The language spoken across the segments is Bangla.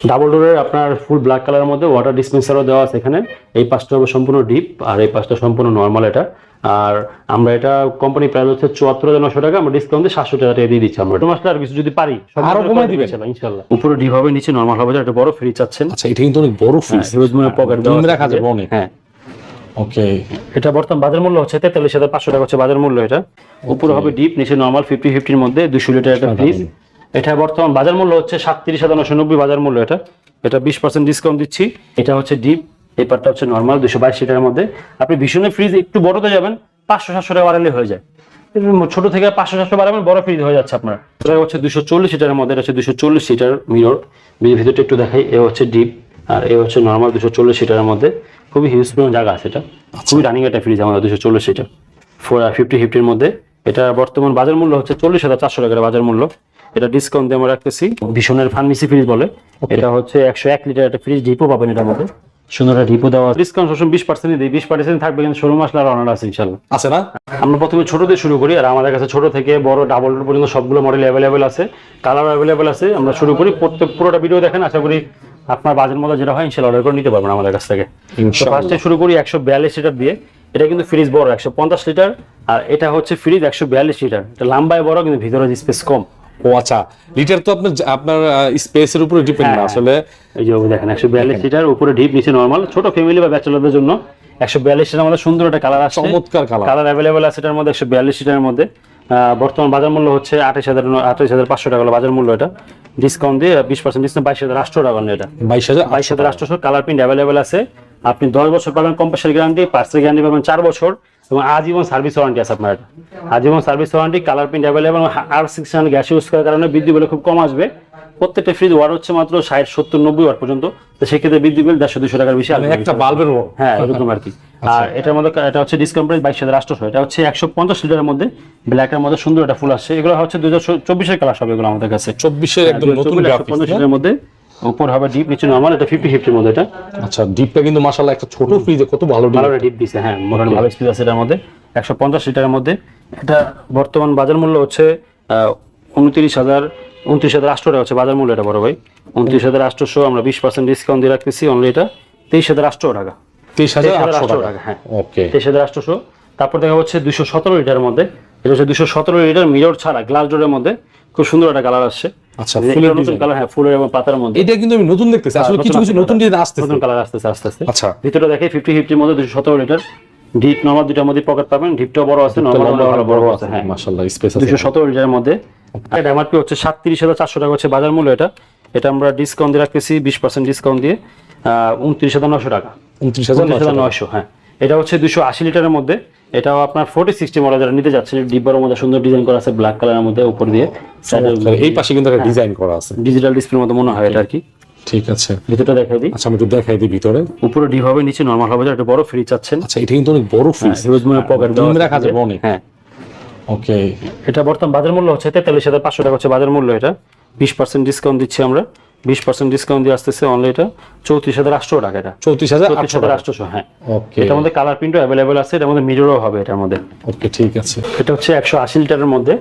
ডাবল ডোরের আপনার ফুল ব্ল্যাক কালারের মধ্যে ওয়াটার ডিসপেন্সারও দেওয়া আছে এখানে। এই পাশটা হবে সম্পূর্ণ ডিপ আর এই পাশটা সম্পূর্ণ নর্মাল এটা। আর আমরা এটা কোম্পানি প্রাইস হচ্ছে চুয়াত্তর হাজার নশো টাকা আমরা ডিসকাউন্ট দিয়ে সাতশো টাকা দিয়ে দিচ্ছি আমরা। মাসটা আর কিছু যদি পারি আরও? ইনশাল্লাহ উপরে ডিপ হবে নিচে নর্মাল হবে একটা বড় ফ্রিজ চাচ্ছেন। আচ্ছা এটা কিন্তু অনেক বড় ফ্রিজ হিউজ মানে পকেট রাখা যাবে অনেক। হ্যাঁ। ওকে এটা বর্তমান বাজার মূল্য হচ্ছে তেতাল্লিশ হাজার পাঁচশো টাকা হচ্ছে বাজার মূল্য এটা। উপরে হবে ডিপ নিচে নর্মাল ফিফটি ফিফটির মধ্যে দুশো লিটার একটা ফ্রিজ এটা বর্তমান বাজার মূল্য হচ্ছে সাতত্রিশ হাজার নশো নব্বই বাজার মূল্য এটা। এটা বিশ পার্সেন্ট ডিসকাউন্ট দিচ্ছি। এটা হচ্ছে ডিপ এই হচ্ছে নর্মাল দুশো বাইশ লিটারের মধ্যে। আপনি ভীষণের ফ্রিজ একটু বড়তে যাবেন পাঁচশো সাতশো টাকা বাড়ালে হয়ে যায়। ছোট থেকে পাঁচশো সাতশো বাড়াবেন বড় ফ্রিজ হয়ে যাচ্ছে আপনার। এটা হচ্ছে দুশো চল্লিশ লিটারের মধ্যে এটা হচ্ছে দুশো চল্লিশ লিটার মিরর ভিতরটা একটু দেখাই এ হচ্ছে ডিপ আর এ হচ্ছে নর্মাল দুশো চল্লিশ লিটারের মধ্যে। খুবই হিউজ পরিমাণ জায়গা আছে এটা। খুবই রানিং একটা ফ্রিজ আমাদের দুশো চল্লিশ লিটার। ফোর ফিফটি ফিফটির মধ্যে। এটা বর্তমান বাজার মূল্য হচ্ছে চল্লিশ হাজার চারশো টাকার বাজার মূল্য। এটা ডিসকাউন্ট দিয়ে আমরা রাখতেছি। ভীষণের ফার্মেসি ফ্রিজ বলে। এটা হচ্ছে একশো এক লিটার একটা ফ্রিজ ডিপো পাবেন এটার মধ্যে। সুন্দর একটা ডিপো দেওয়া ডিসকাউন্ট সবসময় বিশ পার্সেন্ট দিই। বিশ পার্সেন্ট থাকবে কিন্তু শোরুম আসলে আর অনার আছে ইনশাল্লাহ। আছে না? আমরা প্রথমে ছোট দিয়ে শুরু করি আর আমাদের কাছে ছোট থেকে বড় ডাবল পর্যন্ত সবগুলো মডেল অ্যাভেলেবেল আছে। কালার অ্যাভেলেবেল আছে। আমরা শুরু করি। প্রত্যেক পুরোটা ভিডিও দেখেন আশা করি আপনার বাজেট মতো যেটা হয় ইনশাল্লাহ অর্ডার করে নিতে পারবেন আমাদের কাছ থেকে। ফার্স্টে শুরু করি একশো বিয়াল্লিশ লিটার দিয়ে। এটা কিন্তু ফ্রিজ বড় একশো পঞ্চাশ লিটার আর এটা হচ্ছে ফ্রিজ একশো বিয়াল্লিশ লিটার এটা লম্বায় বড় কিন্তু ভিতরে স্পেস কম। ও আচ্ছা লিটার তো আপনার আপনার স্পেসের উপরে ডিপেন্ড না হ্যাঁ। আসলে এই যে দেখেন একশো বিয়াল্লিশ লিটার উপরে ডিপ নিচে নর্মাল ছোট ফ্যামিলি বা ব্যাচেলারদের জন্য একশো বিয়াল্লিশ লিটার মধ্যে সুন্দর একটা কালার আছে চমৎকার। কালার অ্যাভেলেবেল আছে এটার মধ্যে একশো বিয়াল্লিশ লিটারের মধ্যে। বর্তমান বাজার মূল্য হচ্ছে আঠাশ হাজার আঠাশ হাজার পাঁচশো টাকা হলো বাজার মূল্য এটা। ডিসকাউন্ট দিয়ে বিশ পার্সেন্ট ডিসকাউন্ট বাইশ হাজার আটশো টাকা এটা। বাইশ হাজার বাইশ হাজার আটশোশো কালার প্রিন্ট অ্যাভেলেবেল আছে। আপনি দশ বছর পাবেন কম্পাসের গ্যারান্টি পার্সের গ্যারান্টি পাবেন চার বছর। এবং আজীবন সার্ভিস ওয়ারেন্টি আছে আপনার। আজীবন service warranty colour print available আর সিক্স গ্যাস ইউজ করার কারণে বিদ্যুৎ বিল খুব কম আসবে। প্রত্যেকটা ফ্রিজ ওয়াট হচ্ছে মাত্র ষাট সত্তর নব্বই ওয়াট পর্যন্ত। তো সেক্ষেত্রে বিদ্যুৎ বিল দেড়শো দুশো টাকার বেশি মানে একটা বাল্বের হ্যাঁ এরকম আর কি। আর এটার মধ্যে এটা হচ্ছে ডিসকাউন্ট প্রাইস বাইশ হাজার আটশোশো এটা হচ্ছে একশো পঞ্চাশ লিটারের মধ্যে। ব্ল্যাকের মধ্যে সুন্দর একটা ফুল আসছে। এগুলো হচ্ছে দুই হাজার চব্বিশের কালার সব এগুলো আমাদের কাছে। চব্বিশের একদম নতুন পঞ্চাশ লিটারের মধ্যে। উপর হবে ডিপ নিচে নর্মাল এটা ফিফটি ফিফটির মধ্যে এটা? আচ্ছা ডিপটা কিন্তু মাশাআল্লাহ একটা ছোট ফ্রিজে কত ভালো ডিপ ভালো ডিপ দিছে হ্যাঁ মোটামুটি ভালো আছে এটার মধ্যে। একশো পঞ্চাশ লিটারের মধ্যে। এটা বর্তমান বাজার মূল্য হচ্ছে উনত্রিশ হাজার উনত্রিশ হাজার আটশো টাকা হচ্ছে বাজার মূল্য এটা বড় ভাই। উনত্রিশ হাজার আটশোশো আমরা বিশ পার্সেন্ট ডিসকাউন্ট দিয়ে রাখতেছি অনলি এটা। তেইশ হাজার আটশো টাকা। তেইশ হাজার আটশো টাকা। টাকা হ্যাঁ। ওকে তেইশ হাজার আটশোশো তারপর দেখা হচ্ছে দুশো সতেরো লিটারের মধ্যে। এটা হচ্ছে দুশো সতেরো লিটার মিরর ছাড়া গ্লাস ডোরের মধ্যে। খুব সুন্দর একটা কালার আসছে। আচ্ছা, ফুলের নতুন কালার হ্যাঁ ফুলের এবং পাতার মধ্যে। এটা কিন্তু আমি নতুন দেখতেছি আসলে কিছু কিছু নতুন ডিজাইন আসতেছে। নতুন কালার আসতেছে আস্তে আস্তে। আচ্ছা। ভিতরে দেখে মধ্যে দুশো সতেরো লিটার। ডিপ নর্মাল দুটার মধ্যে পকেট পাবেন। ডিপটাও বড় আছে নর্মাল বড় আছে হ্যাঁ। মাশাআল্লাহ স্পেস আছে। দুশো সতেরো লিটারের মধ্যে। এটা এমআরপি হচ্ছে টাকা হচ্ছে বাজার মূল্য এটা। এটা আমরা ডিসকাউন্ট দিয়ে রাখতেছি বিশ পার্সেন্ট ডিসকাউন্ট দিয়ে উনত্রিশ হাজার নশো টাকা। উনত্রিশ হাজার উনত্রিশ হাজার নয়শো হ্যাঁ। এটা হচ্ছে দুশো আশি লিটারের মধ্যে। এটাও আপনার ফোর্টি সিক্সটি মডেল যারা নিতে যাচ্ছে ডিব্বার মধ্যে সুন্দর ডিজাইন করা আছে ব্ল্যাক কালারের মধ্যে উপর দিয়ে। এই পাশে কিন্তু একটা ডিজাইন করা আছে। ডিজিটাল ডিসপ্লের মতো মনে হয় এটা আর কি। ঠিক আছে। ভিতরটা দেখাই দিই। আচ্ছা আমি একটু দেখাই দিই ভিতরে। উপরে ডিপ হবে নিচে নর্মাল হবে একটা বড় ফ্রিজ চাচ্ছেন। আচ্ছা এটা কিন্তু অনেক বড় ফ্রিজ হিউজ মানে পকেট রাখা যাবে অনেক। হ্যাঁ। ওকে। এটা বর্তমান বাজার মূল্য হচ্ছে তেতাল্লিশ হাজার পাঁচশো টাকা হচ্ছে বাজার মূল্য এটা। বিশ পার্সেন্ট ডিসকাউন্ট দিচ্ছি আমরা। বিশ পার্সেন্ট ডিসকাউন্ট দিয়ে আসতেছে অনলি এটা চৌত্রিশ হাজার আটশো টাকা এটা। চৌত্রিশ হাজার চৌত্রিশ হাজার আটশোশো হ্যাঁ। ওকে এটার মধ্যে কালার প্রিন্টও অ্যাভেলেবেল আছে এটার মধ্যে মিররও হবে এটার মধ্যে। ওকে ঠিক আছে। এটা হচ্ছে একশো আশি লিটারের মধ্যে।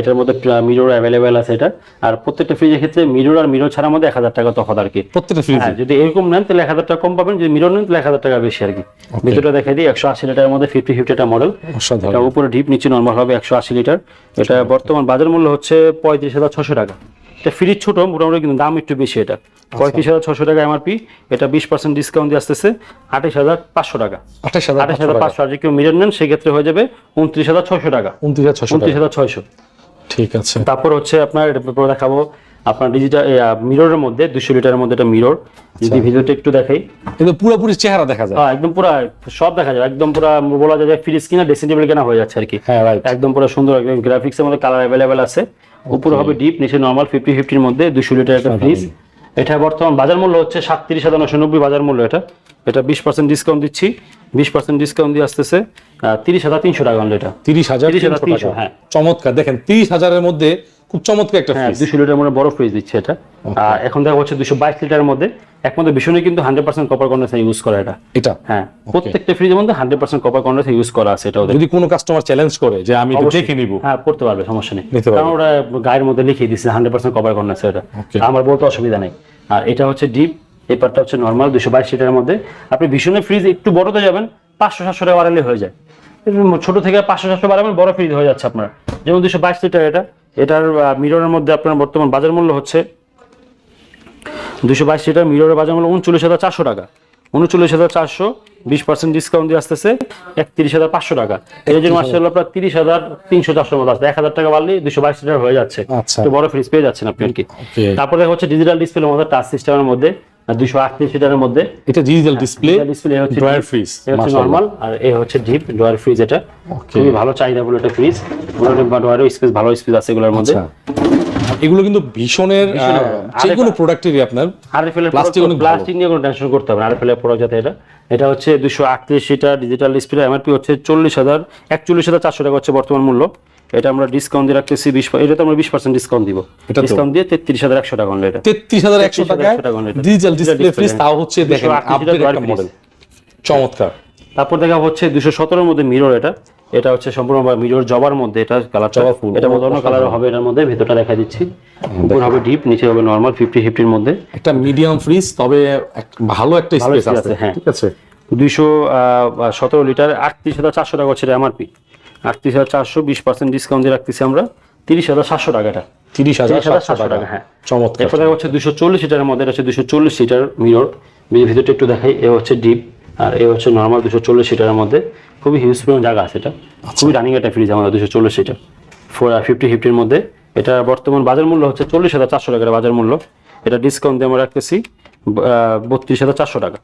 এটার মধ্যে মিরর অ্যাভেলেবেল আছে এটা। আর প্রত্যেকটা ফ্রিজের ক্ষেত্রে মিরর আর মিরর ছাড়ার মধ্যে এক হাজার টাকা তফাৎ আর কি। প্রত্যেকটা ফ্রিজ হ্যাঁ যদি এরকম নেন তাহলে এক হাজার টাকা কম পাবেন যদি মিরর নেন তাহলে এক হাজার টাকা বেশি আর কি। ভিতরটা দেখাই দিই একশো আশি লিটারের মধ্যে ফিফটি ফিফটি একটা মডেল উপরে ডিপ নিচে নর্মাল হবে একশো আশি লিটার। এটা বর্তমান বাজার মূল্য হচ্ছে পঁয়ত্রিশ হাজার ছশো টাকা। এটা ফ্রিজ ছোট মোটামুটি কিন্তু দাম একটু বেশি এটা। পঁয়ত্রিশ হাজার ছশো টাকা এমআরপি এটা বিশ পার্সেন্ট ডিসকাউন্ট দিয়ে আসতেছে আঠাশ হাজার পাঁচশো টাকা। আঠাশ হাজার আঠাশ হাজার পাঁচশো আর যদি কেউ মিরর নেন সেক্ষেত্রে হয়ে যাবে উনত্রিশ হাজার ছশো টাকা। উনত্রিশ হাজার ছশো উনত্রিশ হাজার ছয়শো। ঠিক আছে। তারপর হচ্ছে আপনার এটা দেখাবো আপনার ডিজিটাল মিররের মধ্যে দুশো লিটারের মধ্যে একটা মিরর। যদি ভিডিওটা একটু দেখাই। কিন্তু পুরোপুরি চেহারা দেখা যায়। হ্যাঁ, একদম পুরো সব দেখা যায়। একদম পুরো বলা যায় ফ্রিজ কিনা ড্রেসিং টেবিল কেনা হয়ে যাচ্ছে আর কি। হ্যাঁ একদম পুরো সুন্দর একদম গ্রাফিক্সের মধ্যে কালার অ্যাভেলেবেল আছে। উপরে হবে ডিপ নিচে নর্মাল ফিফটি ফিফটির মধ্যে দুশো লিটার একটা ফ্রিজ এটা বর্তমান বাজার মূল্য হচ্ছে সাতত্রিশ হাজার নশো নব্বই বাজার মূল্য এটা। এটা বিশ পার্সেন্ট ডিসকাউন্ট দিচ্ছি। বিশ পার্সেন্ট ডিসকাউন্ট দিয়ে আসতেছে তিরিশ হাজার তিনশো টাকা এটা। তিরিশ হাজার 30,300 তিনশো হ্যাঁ। চমৎকার। দেখেন তিরিশ হাজারের মধ্যে খুব চমৎকার একটা ফ্রিজ দুশো লিটার মধ্যে বড় ফ্রিজ দিচ্ছে এটা। এখন দেখা হচ্ছে দুশো বাইশ লিটারের মধ্যে একমাত্র ভীষণই কিন্তু hundred percent copper condenser use করা এটা। এটা? হ্যাঁ প্রত্যেকটা ফ্রিজের মধ্যে hundred percent copper condenser use করা আছে এটা যদি কোনো কাস্টমার চ্যালেঞ্জ করে যে আমি অবশ্যই। দেখে নিব। হ্যাঁ করতে পারবে সমস্যা নেই। কারণ ওরা গায়ের মধ্যে লিখিয়ে দিচ্ছে হান্ড্রেড পার্সেন্ট কভার কন্ডেন্সার এটা। আমার বলতে অসুবিধা নেই। আর এটা হচ্ছে ডিপ এই পার্টটা হচ্ছে নর্মাল দুশো বাইশ লিটারের মধ্যে। আপনি ভীষণের ফ্রিজ একটু বড়তে যাবেন পাঁচশো সাতশো টাকা বাড়ালে হয়ে যায়। ছোট থেকে পাঁচশো সাতশো বাড়াবেন বড় ফ্রিজ হয়ে যাচ্ছে আপনার। যেমন দুশো বাইশ লিটার এটা এটার মিররের মধ্যে আপনার বর্তমান বাজার মূল্য হচ্ছে দুশো বাইশ লিটার মিররের বাজার মূল্য উনচল্লিশ হাজার চারশো টাকা। উনচল্লিশ হাজার চারশো বিশ পার্সেন্ট ডিসকাউন্ট দিয়ে আসতেছে একত্রিশ হাজার পাঁচশো টাকা। এই জন্য মাসে হলো আপনার তিরিশ হাজার তিনশো চারশোর মতো আসছে এক হাজার টাকা বাড়লে দুশো বাইশ লিটার হয়ে যাচ্ছে। আচ্ছা। তো বড় ফ্রিজ পেয়ে যাচ্ছেন আপনি আর কি. তারপরে হচ্ছে ডিজিটাল ডিসপ্লে মধ্যে টাচ সিস্টেমের মধ্যে। দুশো আটত্রিশ লিটারের মধ্যে। এটা ডিজিটাল ডিসপ্লে ডিসপ্লে হচ্ছে ড্রয়ার ফ্রিজ হচ্ছে নর্মাল আর এ হচ্ছে ডিপ ড্রয়ার ফ্রিজ এটা। খুবই ভালো চাহিদা বলে একটা ফ্রিজ ড্রয়ারও স্পেস ভালো স্পেস আছে এগুলোর মধ্যে। এগুলো কিন্তু ভীষণের যে কোনো প্রোডাক্টেরই আপনার আরএফএল এর Plastic প্লাস্টিক নিয়ে কোনো টেনশন করতে হবে না। আরএফএল এর প্রোডাক্ট যাতে এটা এটা হচ্ছে দুশো আটত্রিশ লিটার ডিজিটাল ডিসপ্লে এমআরপি হচ্ছে চল্লিশ হাজার একচল্লিশ হাজার চারশো টাকা হচ্ছে বর্তমান মূল্য। এটা আমরা ডিসকাউন্ট দিয়ে রাখতেছি বিশ এটা তো আমরা বিশ পার্সেন্ট ডিসকাউন্ট দিব। এটা ডিসকাউন্ট দিয়ে তেত্রিশ হাজার একশো টাকা এটা। তেত্রিশ হাজার একশো টাকা ডিজিটাল ডিসপ্লে ফ্রিজ। তাও হচ্ছে দেখেন 238 আপডেট লিটার একটা মডেল চমৎকার। তারপর দেখা হচ্ছে দুশো সতেরোর মধ্যে মিরর এটা। এটা হচ্ছে সম্পূর্ণ মিরর জবার মধ্যে এটা কালার জবা ফুল। এটা মধ্যে অন্য কালার হবে এটার মধ্যে ভেতরটা দেখা দিচ্ছি। উপর হবে ডিপ নিচে হবে নর্মাল ফিফটি ফিফটির মধ্যে। একটা মিডিয়াম ফ্রিজ তবে ভালো একটা স্পেস আছে, হ্যাঁ। ঠিক আছে? দুইশো সতেরো লিটার আটত্রিশ হাজার চারশো টাকা হচ্ছে এমআরপি আটত্রিশ হাজার চারশো বিশ পার্সেন্ট ডিসকাউন্ট দিয়ে রাখতেছি আমরা। তিরিশ হাজার সাতশো টাকাটা। তিরিশ হাজার সাতশো টাকা টাকা, হ্যাঁ। চমৎকার এরপর হচ্ছে দুশো চল্লিশ লিটারের মধ্যে হচ্ছে দুশো চল্লিশ লিটার মিরর ভিতরটা একটু দেখাই এ হচ্ছে ডিপ আর এ হচ্ছে নর্মাল দুশো চল্লিশ লিটারের মধ্যে। খুবই হিউজ পরিমাণ জায়গা আছে এটা। খুবই রানিং একটা ফ্রিজ আমাদের দুশো চল্লিশ লিটার। ফোর ফিফটি ফিফটির মধ্যে। এটা বর্তমান বাজার মূল্য হচ্ছে চল্লিশ হাজার চারশো টাকার বাজার মূল্য। এটা ডিসকাউন্ট দিয়ে আমরা রাখতেছি। বত্রিশ হাজার চারশো টাকা।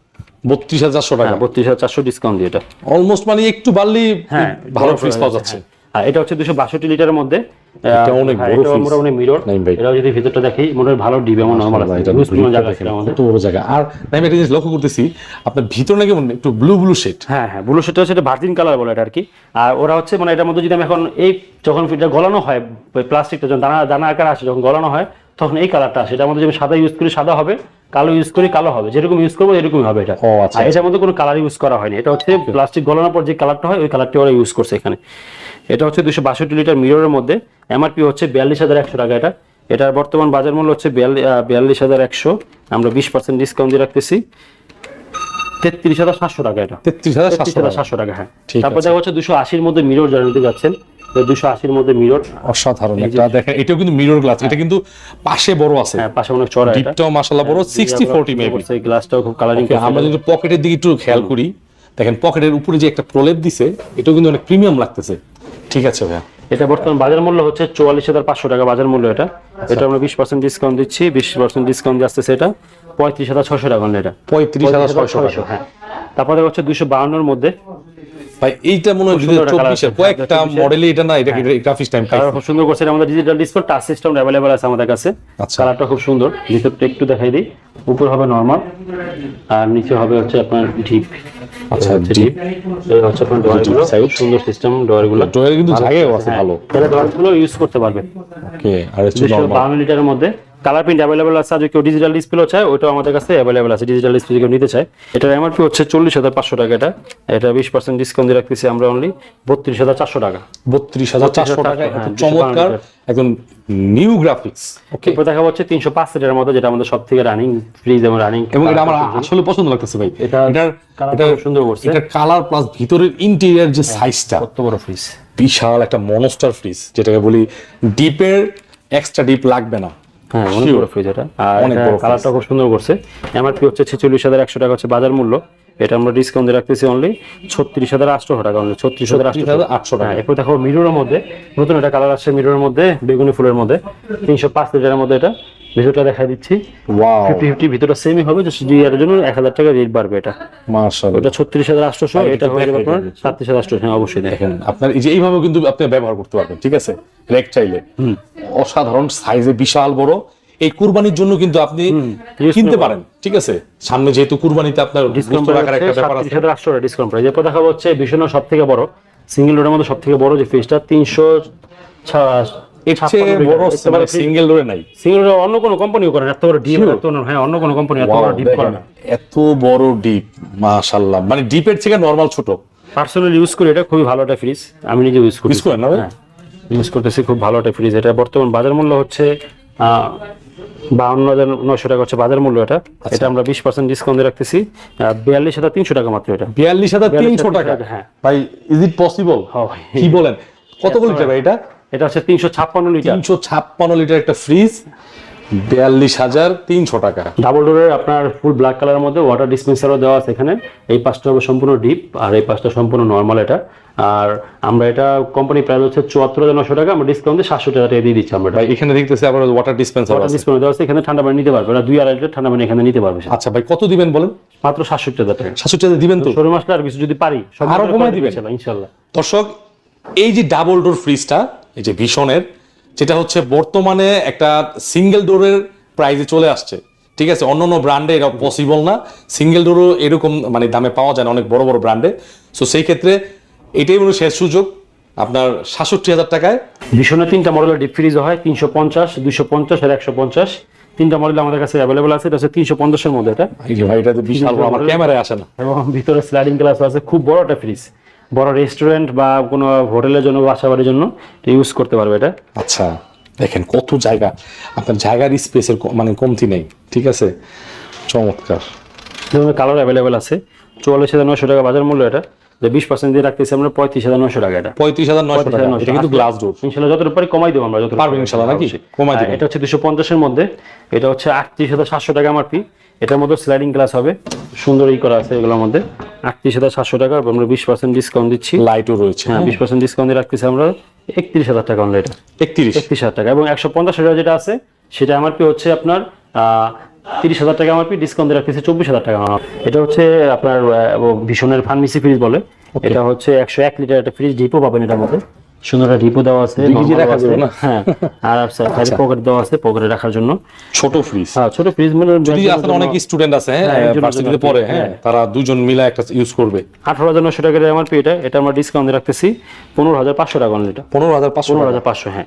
বত্রিশ হাজার চারশো টাকা? হ্যাঁ বত্রিশ হাজার চারশো ডিসকাউন্ট দিয়ে এটা। অলমোস্ট মানে একটু বাড়লেই হ্যাঁ ভালো ফ্রিজ পাওয়া যাচ্ছে। আর এটা হচ্ছে দুশো বাষট্টি লিটারের মধ্যে অনেক হ্যাঁ, বড় এটাও fridge। মোটামুটি মিরর এটাও যদি ভিতরটা দেখি মোটামুটি ভালো ডিপ এমন নর্মাল আছে। এটা হিউজ পরিমাণ জায়গা আছে দেখেন, আমাদের। কত বড় জায়গা। আর আমি একটা জিনিস লক্ষ্য করতেছি আপনার ভিতরে নাকি কেমন একটু ব্লু ব্লু শেড হ্যাঁ হ্যাঁ ব্লু হচ্ছে ভার্জিন কালার বলে এটা আর কি। আর ওরা হচ্ছে মানে এটার মধ্যে যদি আমি এখন এই যখন গলানো হয় প্লাস্টিকটা যখন দানা দানা আকার আসে যখন গলানো হয় তখন এই কালারটা আসে। এটার মধ্যে যদি সাদা ইউজ করি সাদা হবে। কালো ইউজ করি কালো হবে। যেরকম ইউজ করব এরকমই হবে এটা। আচ্ছা, আর এটার মধ্যে কোনো কালার ইউজ করা হয়নি। এটা হচ্ছে প্লাস্টিক গলানোর পর যে কালারটা হয় ওই কালারটি ওরা ইউজ করছে এখানে। এটা হচ্ছে দুশো বাষট্টি লিটার মিররের মধ্যে। এমআরপি হচ্ছে বিয়াল্লিশ হাজার একশো টাকা এটা। এটার বর্তমান বাজার মূল্য হচ্ছে বিয়াল্লিশ হাজার একশো। আমরা বিশ পার্সেন্ট ডিসকাউন্ট দিয়ে রাখতেছি। তেত্রিশ হাজার সাতশো টাকা এটা। তেত্রিশ হাজার সাতশো টাকা। হ্যাঁ। তারপর দেখা হচ্ছে দুশো আশির মধ্যে মিরর যারা যাচ্ছেন। দুশো আশির মধ্যে মিরর অসাধারণ একটা দেখেন এটাও কিন্তু মিরর গ্লাস এটা কিন্তু পাশে বড় আছে। হ্যাঁ পাশে অনেক চড়া এটা। ডিপটাও মাশাআল্লাহ বড় সিক্সটি ফোরটি মেবি এই গ্লাসটাও খুব কালারিং আমরা যদি পকেটের দিকে একটু খেয়াল করি দেখেন পকেটের উপরে যে একটা প্রলেপ দিছে এটাও কিন্তু অনেক প্রিমিয়াম লাগতেছে। ঠিক আছে ভাইয়া। এটা বর্তমান বাজার মূল্য হচ্ছে চুয়াল্লিশ হাজার পাঁচশো টাকা বাজার মূল্য এটা। আচ্ছা। এটা আমরা বিশ পার্সেন্ট ডিসকাউন্ট দিচ্ছি বিশ পার্সেন্ট ডিসকাউন্ট আসতেছে এটা পঁয়ত্রিশ হাজার ছশো টাকা এটা। পঁয়ত্রিশ হাজার ছয়শো টাকা। হ্যাঁ। তারপরে হচ্ছে দুশো বাউন্নর মধ্যে ভাই এইটা মনে হয়। কয়েকটা মডেলে এটা না এটা গ্রাফিক্স টাইম খুব সুন্দর করছে। আমাদের digital display touch system available আছে আমাদের কাছে। আচ্ছা। কালারটা খুব সুন্দর। ভিতরটা একটু দেখাই দিই। উপর হবে নর্মাল আর নিচে হবে হচ্ছে আপনার ডিপ আচ্ছা, হচ্ছে deep। ডিপ এই হচ্ছে আপনার ডয়ারগুলো। সুন্দর সিস্টেম ডয়ারগুলো ড্রয়ারে কিন্তু জায়গাও আছে হ্যাঁ, ভালো তাহলে ডয়ারগুলো ইউজ করতে পারবেন। ওকে আর হচ্ছে নরমাল লিটারের মধ্যে কালার প্রিন্ট অ্যাভেলেবল আছে আর কেউ ডিজিটাল ডিসপ্লে চায় ওটাও আমাদের কাছে অ্যাভেলেবল আছে ডিজিটাল ডিসপ্লে কেউ নিতে চায়। এটার এমআরপি হচ্ছে চল্লিশ হাজার পাঁচশো টাকা এটা। এটা বিশ পার্সেন্ট ডিসকাউন্ট দিয়ে রাখতেছি আমরা অনলি বত্রিশ হাজার চারশো টাকা। বত্রিশ হাজার চারশো টাকা হ্যাঁ, চমৎকার একদম নিউ গ্রাফিক্স ওকে এরপর দেখা হচ্ছে তিনশো পাঁচ লিটারের মধ্যে যেটা আমাদের সব থেকে রানিং ফ্রিজ এবং রানিং এবং এটা আমার আসলে পছন্দ লাগতেছে ভাই। এটা- এটা সুন্দর করছে। এটা কালার প্লাস ভিতরের ইন্টেরিয়ার যে সাইজটা কত বড় ফ্রিজ বিশাল একটা মনস্টার ফ্রিজ যেটাকে বলি ডিপের এক্সট্রা ডিপ লাগবে না। হ্যাঁ অনেক বড় ফ্রিজ এটা আর অনেক এটা বড় fridge। কালারটা খুব সুন্দর করছে। এমআরপি হচ্ছে ছেচল্লিশ হাজার একশো টাকা হচ্ছে বাজার মূল্য। এটা আমরা ডিসকাউন্ট দিয়ে রাখতেছি অনলি ছত্রিশ হাজার আটশো টাকা অনলি ছত্রিশ হাজার আটশো টাকা। হ্যাঁ এরপর দেখো মিরোর মধ্যে নতুন একটা কালার আসছে মিরোর মধ্যে বেগুনি ফুলের মধ্যে। তিনশো পাঁচ লিটারের মধ্যে এটা। ভিতরটা দেখা দিচ্ছি। ওয়াও ফিফটি ফিফটি ভিতরটা সেমই হবে জাস্ট জিআর জন্য এক হাজার টাকা রেট বাড়বে এটা। মাশাআল্লাহ। এটা ছত্রিশ হাজার আটশোশো আর এটা হয়ে যাবে আপনার দিচ্ছি। সাতত্রিশ হাজার আটশোশো হ্যাঁ অবশ্যই দেখেন। আপনার এই যে এইভাবে কিন্তু আপনি ব্যবহার করতে পারবেন ঠিক আছে? রেক চাইলে। অসাধারণ সাইজে বিশাল বড়। এই কুরবানির জন্য কিন্তু আপনি কিনতে পারেন ঠিক আছে? সামনে যেহেতু কুরবানিতে আপনার ডিসকাউন্ট রাখার একটা ব্যাপার আছে সাতত্রিশ হাজার আটশো টাকা ডিসকাউন্ট প্রাইস এরপর দেখা হচ্ছে ভীষণ সব থেকে বড় সিঙ্গেল রোডের মধ্যে সব থেকে বড় যে ফ্রিজটা তিনশো এর চেয়ে বড় সিঙ্গেল ডোরে নাই। সিঙ্গেল অন্য কোনো কোম্পানিও করে না এত বড় ডিপ. এত হ্যাঁ অন্য কোনো কোম্পানি এত বড় ডিপ করে না। এত বড় ডিপ মাশাআল্লাহ। মানে ডিপের থেকে নরমাল ছোট। পার্সোনালি ইউজ করি এটা খুবই ভালো একটা ফ্রিজ আমি নিজে ইউজ করি। Use করেন না ইউজ করতেছি খুব ভালো একটা ফ্রিজ এটা বর্তমান বাজার মূল্য হচ্ছে আহ, বাউন্ন হাজার নয়শো টাকা হচ্ছে বাজার মূল্য এটা। আচ্ছা। এটা আমরা বিশ পার্সেন্ট ডিসকাউন্ট রাখতেছি। বিয়াল্লিশ হাজার তিনশো টাকা মাত্র এটা। বিয়াল্লিশ হাজার তিনশো টাকা? হ্যাঁ। ভাই ইজ ইট পসিবল হ্যাঁ। কি বলেন? কত লিটার ভাই এটা? এটা হচ্ছে তিনশো ছাপ্পান্ন লিটার। তিনশো ছাপ্পান্ন লিটার একটা ফ্রিজ বিয়াল্লিশ হাজার তিনশো টাকা। ডাবল ডোরের আপনার ফুল ব্ল্যাক কালারের মধ্যে ওয়াটার ডিসপেন্সারও দেওয়া আছে এখানে। এই পাঁচটা হবে সম্পূর্ণ ডিপ আর এই পাঁচটা সম্পূর্ণ নর্মাল এটা। আর আমরা এটা কোম্পানি প্রাইস হচ্ছে চুয়াত্তর হাজার নশো টাকা আমরা ডিসকাউন্ট দিয়ে সাতশো টাকা দিয়ে দিচ্ছি আমরা ভাই এখানে দেখতেছি আবার ওয়াটার ডিসপেন্সার ওয়াটার ডিসপেন্সার দেওয়া আছে এখানে ঠান্ডা পানি নিতে পারবে। দুই আড়াই লিটার ঠান্ডা পানি এখানে নিতে পারবে। আচ্ছা ভাই কত দিবেন বলেন? মাত্র সাতষট্টি হাজার টাকা। সাতষট্টি হাজার দিবেন তো? শোরুম আসলে আর কিছু যদি পারি সব আরও দিবেন? ইনশাল্লাহ ইনশাল্লাহ। দর্শক এই যে ডাবল ডোর ফ্রিজটা এই যে ভীষণের যেটা হচ্ছে বর্তমানে একটা সিঙ্গেল ডোরের প্রাইজে চলে আসছে। ঠিক আছে? অন্য অন্য ব্র্যান্ডে এটা পসিবল না। সিঙ্গেল ডোরও এরকম মানে দামে পাওয়া যায় না অনেক বড় বড় ব্র্যান্ডে সো সেই ক্ষেত্রে এটাই মনে শেষ সুযোগ। আপনার সাতষট্টি হাজার টাকায়। ভীষণের তিনটা মডেলের ডিপ ফ্রিজ হয় তিনশো পঞ্চাশ দুশো পঞ্চাশ আর একশো পঞ্চাশ। তিনটা মডেল আমাদের কাছে অ্যাভেলেবল আছে এটা হচ্ছে তিনশো পঞ্চাশের মধ্যে এটা। ভাই এটা তো বিশাল আমার ক্যামেরায় আসে না। এবং ভিতরে স্লাইডিং গ্লাস আছে খুব বড় একটা ফ্রিজ বড় রেস্টুরেন্ট বা কোনো হোটেলের জন্য বাসা বাড়ির জন্য ইউজ করতে পারবে এটা। আচ্ছা দেখেন কত জায়গা আপনার জায়গার স্পেসের মানে কমতি নেই ঠিক আছে? চমৎকার। কালার অ্যাভেলেবেল আছে। চুয়াল্লিশ হাজার নশো টাকা বাজার মূল্য এটা। যে বিশ পার্সেন্ট দিয়ে রাখতেছি আমরা পঁয়ত্রিশ হাজার নশো টাকা এটা। পঁয়ত্রিশ হাজার নয়শো টাকা। এটা কিন্তু গ্লাস ডোর ইনশাল্লাহ যতটুকু পারি কমাই দেবো আমরা যতটুকু পারবেন ইনশাল্লাহ নাকি? কমাই দিবেন। এটা হচ্ছে দুশো পঞ্চাশের মধ্যে। এটা হচ্ছে আটত্রিশ হাজার সাতশো টাকা আমার ফি এটার মধ্যে স্লাইডিং গ্লাস হবে। সুন্দর ই করা আছে এগুলোর মধ্যে। আটত্রিশ হাজার সাতশো টাকা আমরা বিশ পার্সেন্ট ডিসকাউন্ট দিচ্ছি। লাইটও রয়েছে। হ্যাঁ বিশ পার্সেন্ট ডিসকাউন্ট রাখতেছি আমরা একত্রিশ হাজার টাকা অনলাইন এটা। একত্রিশ। একত্রিশ হাজার টাকা এবং একশো পঞ্চাশ হাজার যেটা আছে সেটা আমার পি হচ্ছে আপনার তিরিশ হাজার টাকা আমার পি ডিসকাউন্ট রাখতেছে চব্বিশ হাজার টাকা এটা হচ্ছে আপনার ভীষণের ফার্মেসি ফ্রিজ বলে। এটা হচ্ছে একশো এক লিটার একটা ফ্রিজ ডিপো পাবেন এটার মধ্যে। সুন্দর একটা ডিপো দেওয়া আছে ডিগিজি normal রাখা যাবে না? হ্যাঁ আর পকেট দেওয়া আছে পকেটে রাখার জন্য। ছোট ফ্রিজ হ্যাঁ ছোট ফ্রিজ মানে যদি আসলে অনেক স্টুডেন্ট আছে হ্যাঁ হ্যাঁ, ভার্সিটিতে পড়ে হ্যাঁ হ্যাঁ। তারা দুজন মিলে একটা ইউজ করবে। আঠারো হাজার নশো টাকার আমার এটা এটা আমরা ডিসকাউন্ট রাখতেছি পনেরো হাজার পাঁচশো টাকা অনলি এটা। পনেরো হাজার পাঁচশো পনেরো হাজার পাঁচশো হ্যাঁ।